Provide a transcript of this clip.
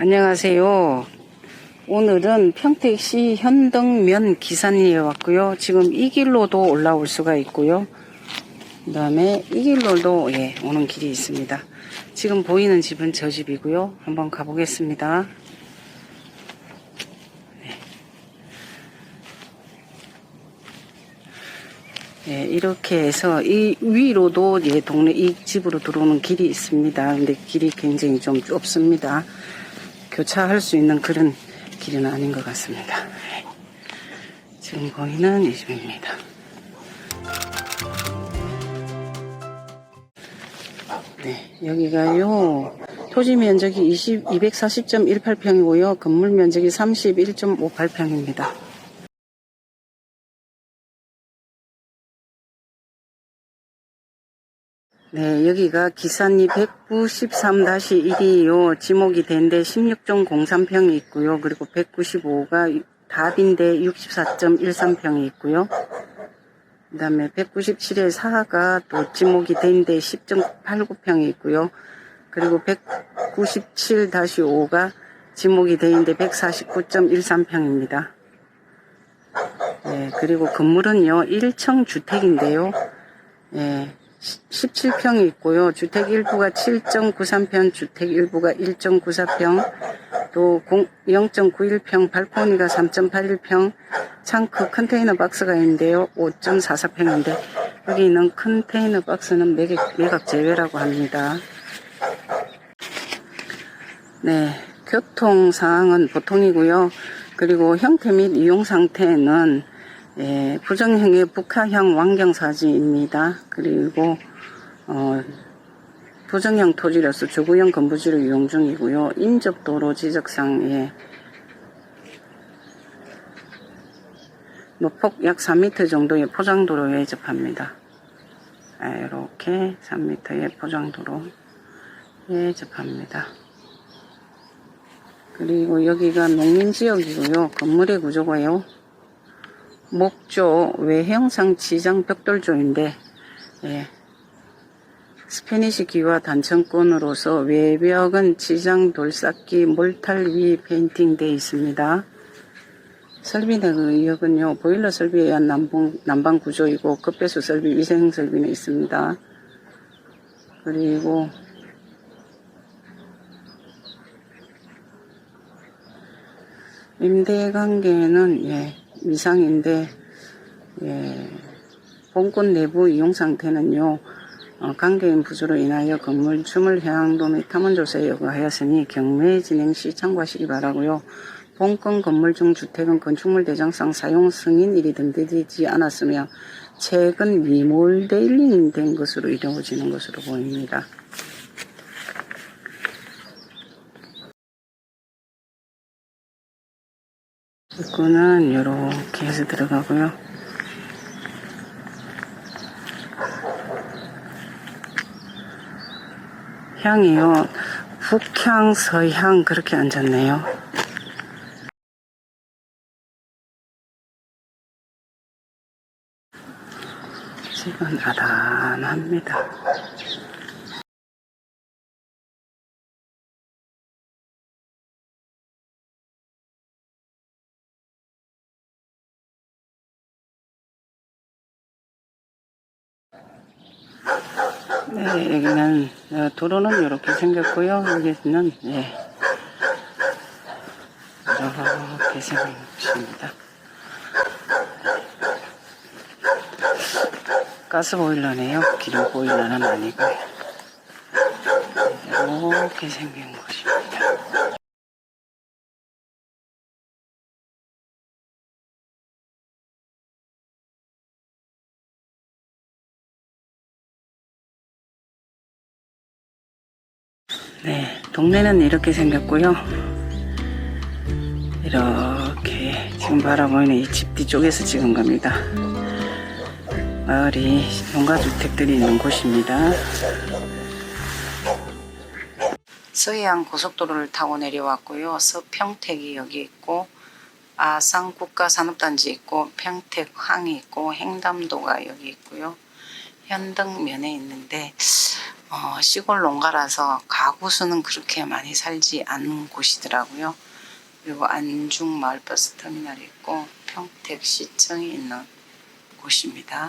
안녕하세요. 오늘은 평택시 현덕면 기산리에 왔고요. 지금 이 길로도 올라올 수가 있고요. 그 다음에 이 길로도 예, 오는 길이 있습니다. 지금 보이는 집은 저 집이고요. 한번 가보겠습니다. 예, 이렇게 해서 이 위로도 예, 동네 이 집으로 들어오는 길이 있습니다. 근데 길이 굉장히 좀 좁습니다. 교차할 수 있는 그런 길은 아닌 것 같습니다. 예. 지금 보이는 이 집입니다. 네, 여기가요. 토지 면적이 20, 240.18평이고요. 건물 면적이 31.58평입니다. 네, 여기가 기산리 193-1이요. 지목이 된데 16.03평이 있고요. 그리고 195가 답인데 64.13평이 있고요. 그 다음에 197에 4가 또 지목이 된데 10.89평이 있고요. 그리고 197-5가 지목이 되는데 149.13평입니다. 예, 그리고 건물은요, 1층 주택인데요. 예, 17평이 있고요. 주택 일부가 7.93평, 주택 일부가 1.94평, 또 0.91평, 발코니가 3.81평, 창크 컨테이너 박스가 있는데요. 5.44평인데 여기 있는 컨테이너 박스는 매각, 매각 제외라고 합니다. 네, 교통 상황은 보통이고요. 그리고 형태 및 이용 상태는 예, 부정형의 북하형 완경사지입니다. 그리고 어, 부정형 토지로서 주구형 건부지를 이용 중이고요. 인접도로 지적상 예, 노폭 약 3m 정도의 포장도로에 접합니다. 아, 이렇게 3m의 포장도로에 접합니다. 그리고 여기가 농림지역이고요. 건물의 구조가요. 목조 외형상 지장 벽돌조인데 예. 스페니시 기와 단층권으로서 외벽은 지장 돌쌓기 몰탈 위 페인팅 되어 있습니다. 설비의 의역은요 보일러 설비에 의한 난방, 난방 구조이고 급배수 설비 위생 설비는 있습니다. 그리고 임대 관계는 예, 미상인데 예, 본권 내부 이용 상태는요. 어, 관계인 부조로 인하여 건물 주물 해양도 및 탐험조사에 요구하였으니 경매 진행 시 참고하시기 바라고요. 본건 건물 중 주택은 건축물 대장상 사용 승인일이 등재되지 않았으며 최근 미몰 데일링된 것으로 이루어지는 것으로 보입니다. 입구는 이렇게 해서 들어가고요. 향이요. 북향, 서향 그렇게 앉았네요. 집은 아담합니다. 네, 여기는 어, 도로는 이렇게 생겼고요. 여기는 예, 이렇게 생긴 곳입니다. 가스 보일러네요. 기름 보일러는 아니고요. 이렇게 생긴 곳입니다. 네, 동네는 이렇게 생겼고요. 이렇게 지금 바라보이는 이 집 뒤쪽에서 찍은 겁니다. 마을이 농가주택들이 있는 곳입니다. 서해안 고속도로를 타고 내려왔고요. 서평택이 여기 있고 아산 국가산업단지 있고 평택항이 있고 행담도가 여기 있고요. 현덕면에 있는데 어, 시골 농가라서 가구 수는 그렇게 많이 살지 않는 곳이더라고요. 그리고 안중 마을버스 터미널이 있고 평택시청이 있는 곳입니다.